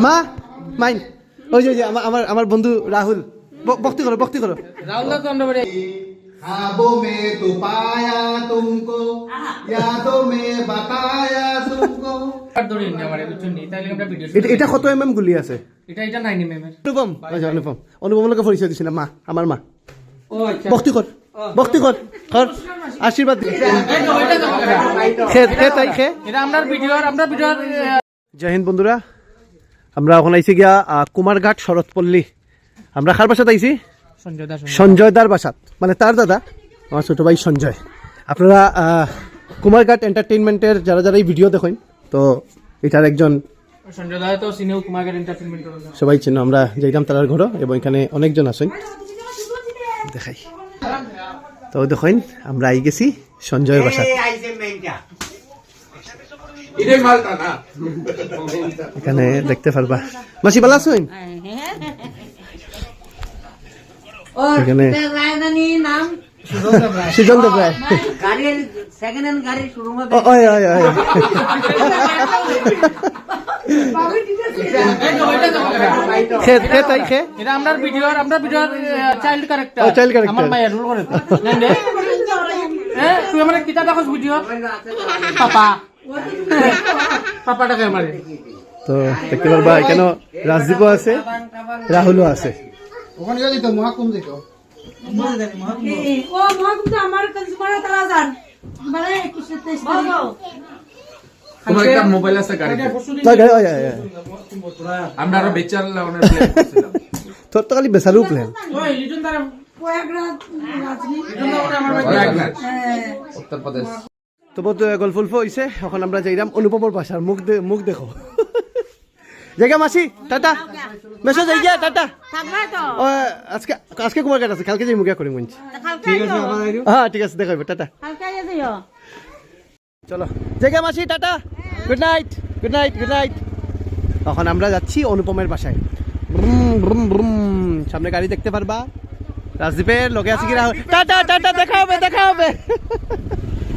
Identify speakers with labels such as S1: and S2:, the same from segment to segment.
S1: মা মাইন ওই যে ওই যে আমার আমার আমার বন্ধু রাহুল ব- ভক্তি করো ভক্তি করো
S2: রাহুল দা তো আমরা বাড়ি
S3: ख्वाबों में तो पाया तुमको यादों में बताया तुमको
S2: আর ধরে নি আমার বুঝছেন নি তাইলে আমরা ভিডিও
S1: এটা এটা কত এম এম গুলি আছে
S2: এটা এটা নাইনি মেমের
S1: অনুপম আচ্ছা অনুপম অনুপম লোকে পরিচয় দিছিলাম মা আমার মা
S2: ও আচ্ছা
S1: ভক্তি কর ভক্তি কর কর আশীর্বাদ দে।
S2: এই তো, ওইটা তো।
S1: খে খে তাই খে
S2: এটা আমরা ভিডিও আমরা ভিডিও
S1: জয় হিন্দ বন্ধুরা আমরা এখন আইছি গিয়া কুমারঘাট শরৎপল্লী। আমরা কার বাসাত আইছি?
S2: সঞ্জয়
S1: দার বাসাত মানে তার দাদা আমার ছোট ভাই সঞ্জয়। আপনারা কুমারঘাট এন্টারটেইনমেন্টের যারা যারা এই ভিডিও দেখেন তো এটার একজন সবাই চিনো আমরা যাইতাম তার ঘর এবং এখানে অনেকজন আছেন। দেখাই। তো দেখেন আমরা আই গেছি সঞ্জয় বাসাত এখানে দেখতে পারবা। মাসি ভালো আছেন এখানে
S4: রায়দানির নাম
S1: সুজন দেব রায়
S4: গাড়ির সেকেন্ড হ্যান্ড গাড়ির শোরুম হবে
S1: ওই ওই ওই খে খে তাই খে।
S2: এটা আমরা ভিডিও আমরা ভিডিও চাইল্ড ক্যারেক্টার
S1: ও, child character.
S2: আমার মায়ের রোল করে জান দে এ তুই আমার কিতা দেখছ ভিডিও পাপা। পাপাটাকে আমারে
S1: তো দেখতে পারবা এখানে রাজদীপও আছে রাহুলও আছে।
S3: ওখানে যাই তো মহাকুম দেখো
S5: মানে
S6: একটা মোবাইল আছে। আমরা আরও বেচার
S1: তোর তো খালি বেচারও প্ল্যান
S2: ওই
S5: হ্যাঁ
S6: উত্তরপ্রদেশ
S1: তো গল্প উল্প হয়েছে এখন আমরা যাইলাম অনুপমর বাসার মুখ দে মুখ দেখো। জায়গা মাসি টাটা। মেসেজ যাই গিয়া টাটা। ও আজকে আজকে কুমার কাট আছে কালকে যাই মুখে করি মঞ্চ
S5: কালকে
S1: হ্যাঁ ঠিক আছে দেখাইবে টাটা। চলো। জায়গা মাসি tata. Good night good night good night এখন আমরা যাচ্ছি অনুপমের বাসায়। ব্রুম, ব্রুম, ব্রুম। সামনে গাড়ি দেখতে পারবা। রাজদীপের লোকে আছে কি রাহুল টাটা টাটা দেখা হবে দেখা হবে।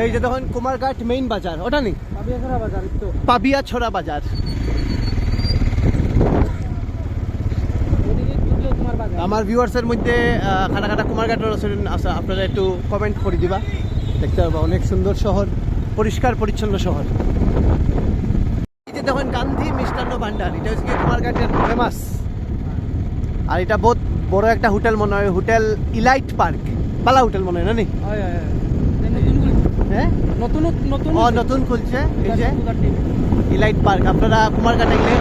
S1: এই যে তখন কুমারঘাট মেইন বাজার ওটা নেই? পাবিয়া ছড়া বাজার। আমার ভিউয়ার্সের মধ্যে খাটা খাটা কুমারঘাটের আছে আপনারা একটু কমেন্ট করে দিবা। দেখতে পারবা অনেক সুন্দর শহর পরিষ্কার পরিচ্ছন্ন শহর। এই যে দেখুন গান্ধী মিষ্টান্ন ভান্ডার এটা হচ্ছে কুমারঘাটের ফেমাস আর এটা বহুত বড় একটা হোটেল মনে হয় হোটেল ইলাইট পার্ক। পালা হোটেল মনে হয় না নি? হ্যাঁ
S2: নতুন নতুন
S1: ও নতুন খুলছে। এই যে ইলাইট পার্ক আপনারা কুমারঘাট গেলে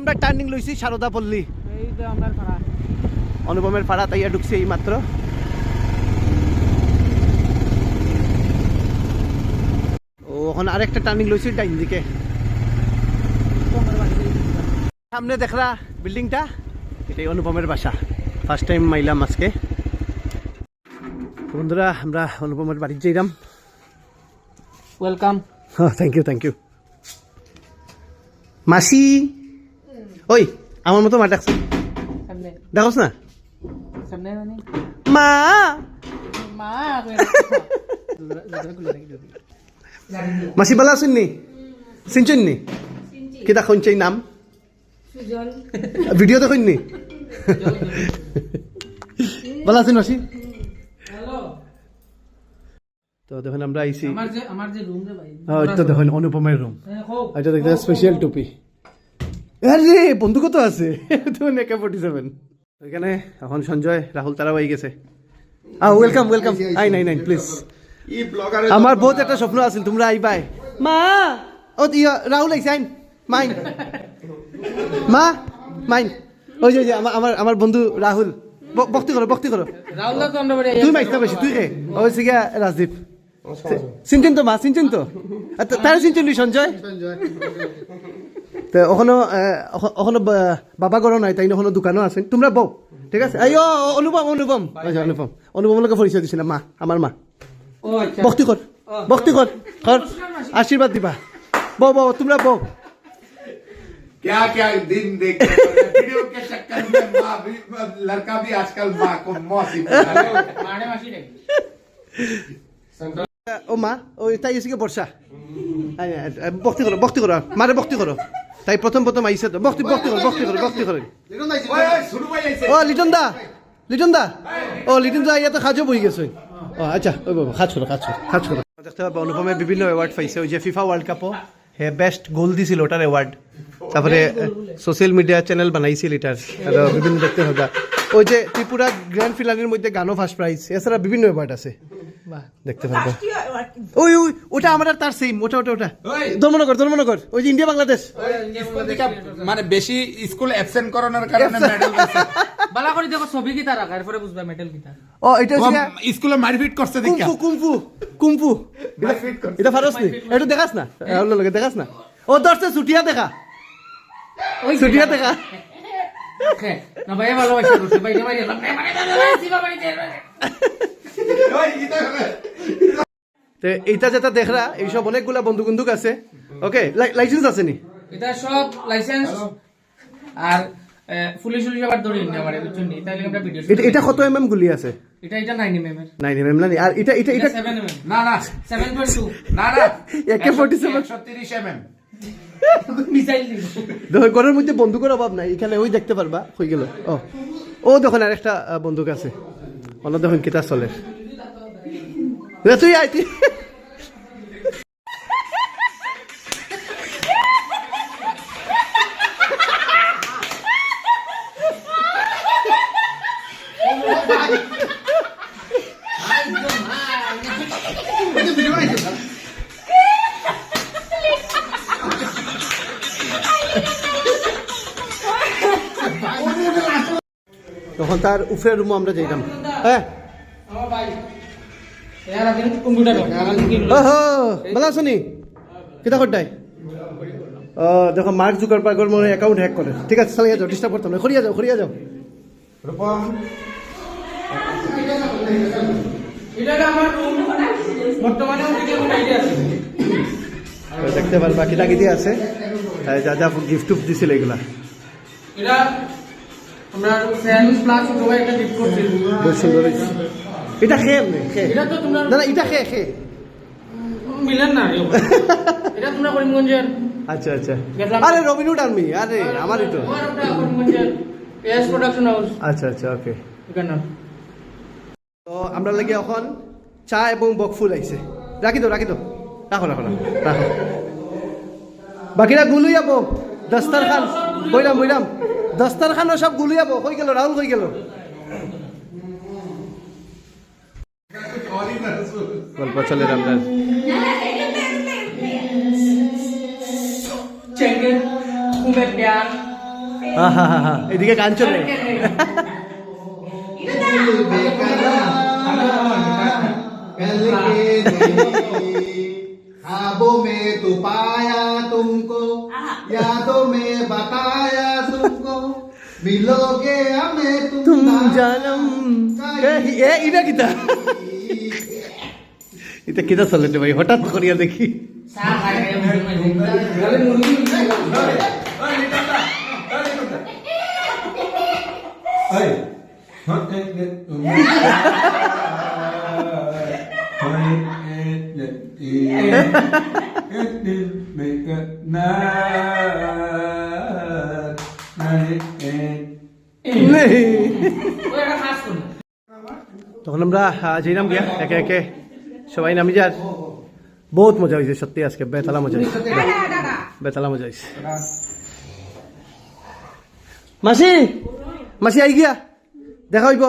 S1: আমরা টার্নিং লইছি সারদা পল্লী। অনুপমের পাড়া তাইয়া ঢুকছে এই মাত্র। ও ওখানে আরেকটা টার্নিং লইছি ডাইন দিকে। সামনে দেখরা বিল্ডিংটা এটাই অনুপমের বাসা। ফার্স্ট টাইম মাইলাম আজকে। বন্ধুরা আমরা অনুপমের বাড়িতে যাইলাম।
S2: Welcome
S1: thank you thank you মাসি ওই আমার মতো মা ডাকছে। দেখোস না?
S2: মানে?
S1: মা!
S2: মা
S1: মাসি ভালো আছেন নি চিনছেন নি কিতা শুনছেন নাম? ভিডিও দেখুন নি ভালো আছেন মাসি। তো দেখুন আমরা আইছি
S2: আমার যে আমার যে রুম রে ভাই
S1: হ্যাঁ তো দেখুন অনুপমের রুম
S2: হ্যাঁ,
S1: এটা দেখতে স্পেশাল টুপি। আরে বন্দুকও তো আছে? সেভেন এখন সঞ্জয় রাহুল গেছে। আহ ওয়েলকাম ওয়েলকাম আই নাই নাই প্লিজ আমার বহুত একটা স্বপ্ন আছিল তোমরা আইবাই। মা! ও রাহুল আইছে আইন। মাইন। মা মাইন। ওই যে আমার আমার আমার বন্ধু রাহুল। ব- ভক্তি করো ভক্তি করো।
S2: রাহুল তো
S1: তুই মাইস না বেশি তুই খে ওই গিয়া রাজদীপ। চিনছেন তো মা চিনছেন তো আর তা- তারা চিনছেন নি সঞ্জয় তো ওখানো ওখানো বাবা গরো নাই তাই ওখানো দোকানও আছে তোমরা বউ ঠিক আছে এই ও ও, অনুপম অনুপম আচ্ছা, অনুপম অনুপম লোকে পরিচয় দিছিলে মা আমার মা
S2: ও আচ্ছা
S1: ভক্তি কর ভক্তি কর কর আশীর্বাদ দিবা বউ বউ তোমরা বউ
S6: क्या क्या दिन देख वीडियो के चक्कर में माँ भी लड़का भी आजकल माँ को मौत
S1: ও মা ওই তাই এসে বর্ষা? ভক্তি করো ভক্তি করো, মারে ভক্তি করো। তাই প্রথম প্রথম আইসে তো ভক্তি ভক্তি করো ভক্তি করো ভক্তি
S6: করেন
S1: ও লিটন দা লিটন দা ও লিটন দা ইয়া তো খাজও বই গেছে। আচ্ছা ওই বাবা খাজ করো খাজ দেখতে পাবো, অনুপমে বিভিন্ন অ্যাওয়ার্ড পাইছে। ওই যে ফিফা ওয়ার্ল্ড কাপও হে বেস্ট গোল দিছিল ওটার অ্যাওয়ার্ড তারপরে সোশ্যাল মিডিয়া চ্যানেল বানাইছিল এটার আর বিভিন্ন দেখতে হবে। ওই যে ত্রিপুরা গ্র্যান্ড ফিনালের মধ্যে গানও ফার্স্ট প্রাইজ এছাড়া বিভিন্ন অ্যাওয়ার্ড আছে। দেখতে পারব। ওই ওই ওটা আমার তার সেম ওটা ওটা ওটা। ধর্মনগর ধর্মনগর। ওই যে ইন্ডিয়া বাংলাদেশ
S6: মানে বেশি স্কুল অ্যাবসেন্ট করানোর কারণে মেডেল পাইছে।
S2: বালা করে দেখো ছবি কিতা রাখা এরপরে বুঝবা মেটাল কিতা
S1: ও এটা
S6: স্কুলে মারপিট করছে দেখা।
S1: কুমফু কুমফু কুমফু এটা ফারস নি? এটা দেখাস না? ওর লগে দেখাস না? ও দর্শে ছুটিয়া দেখা।
S2: ওই
S1: ছুটিয়া দেখা।
S2: হ্যাঁ, না ভাই ভালোবাসা করছে।
S1: তো এইটা যেটা দেখরা এইসব অনেকগুলা বন্ধু বন্দুক আছে। ওকে লাইসেন্স আছে নি?
S2: এটা সব লাইসেন্স আর পুলিশ পুলিশ আবার ধরে নিয়ে আমার বুঝছেন নি? তাইলে আমরা ভিডিও
S1: এটা এটা কত এমএম গুলি আছে?
S2: এটা এটা নাইন এম এম এর।
S1: নাই এমএম না নি? আর এটা এটা
S2: এটা
S6: না না
S2: সেভেন পয়েন্ট টু
S6: না না।
S1: একে 47
S6: একশো
S1: ঘরের মধ্যে বন্দুকের অভাব নাই। এখানে ওই দেখতে পারবা, হয়ে গেল। ও। ও, দেখুন, আর একটা বন্দুক আছে। অন্য দেখুন, কিতা চলে। তুই আয় তখন তার উফরের রুমও আমরা যাইতাম। হ্যাঁ ভালো আছো নি কিতা করতাই দেখো, মার্ক জুকার পার্গর মনে অ্যাকাউন্ট হ্যাক করে। ঠিক আছে, চালিয়ে যাও ডিস্টার্ব করতাম না। খড়িয়া যাও খড়িয়া যাও।
S2: রুম
S1: দেখতে পারবা কিতা কিতি আছে। যা যা গিফট টুফট দিছিল এগুলা।
S2: আমরা ফ্যান প্লাস সবাই একটা গিফট করছি
S1: বহুত সুন্দর এটা খেয়ে এমনি খেয়ে।
S2: এটা তো তোমরা
S1: না না এটা খেয়ে খেয়ে।
S2: মিলেন না এটা তোমরা করিমগঞ্জের
S1: আচ্ছা আচ্ছা।
S2: গেলাম।
S1: আরে রবিনুড আর্মি আরে আমারই তো
S2: আমার ওটা করিমগঞ্জের এস প্রোডাকশন হাউস
S1: আচ্ছা আচ্ছা ওকে। তো আমরা লাগে এখন চা এবং বকফুল আইছে। রাখি দাও রাখি দাও রাখো রাখো রাখো রাখো। বাকিরা গুলু যাব দস্তার খান বইরাম বইরাম দস্তার খানও সব গুলু যাবো কই গেল রাহুল কই গেল গল্প চলে রামদার
S2: চেঙ্গের কুমের প্যার
S1: হা হা হা এদিকে গান চলে
S3: कल के नहीं ख्वाबों में तो पाया तुमको यादों में बताया तुमको मिलोगे हमें तुम
S1: তুম জানম এ- এ ইটা কিতা এটা কিতা চলে রে ভাই হঠাৎ করিয়া দেখি
S2: চা কাজ করুন
S1: তখন আমরা যাইলাম গিয়া একে একে সবাই নামি যার। বহুত মজা হয়েছে সত্যি আজকে বেতালা মজা হয়েছে বেতালা মজা হয়েছে মাসি মাসি আই গিয়া। দেখা হইব।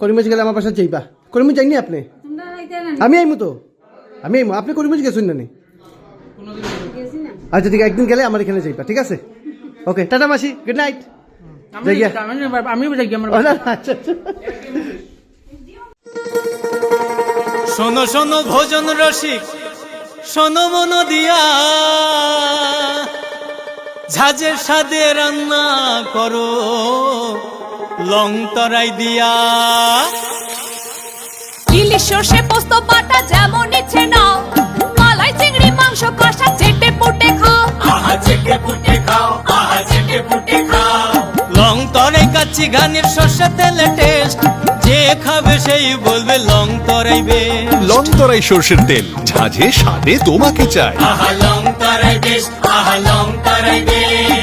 S1: করিমগঞ্জ গেলে আমার পাশে যাইবা। করিমগঞ্জ যাইনি আপনি? আমি আইমু তো। আমি আপনি করিমগঞ্জ গেছেন না নি
S5: গেছি না।
S1: আচ্ছা ঠিক আছে একদিন গেলে আমার এখানে যাইবা ঠিক আছে? ওকে টাটা মাসি গুড নাইট আচ্ছা আচ্ছা।
S7: শোনো শোনো ভোজন রসিক শোনো মন দিয়া। ঝাঁঝের সাদে রান্না করো লং তরাই দিয়া।
S8: ইলিশ সর্ষে পোস্ত বাটা যেমন ইচ্ছে নাও। মালাই চিংড়ি মাংস কষা চেটে পুটে খাও।
S7: লং তরাই কাচ্চি গানের শস্য তেলে টেস্ট যে খাবে সেই বলবে লং তরাইবে
S9: লং তরাই সর্ষের তেল ঝাঁঝে স্বাদে তোমাকে চাই।
S7: আহা লং তরাই বেশ আহা লং তরাই বেশ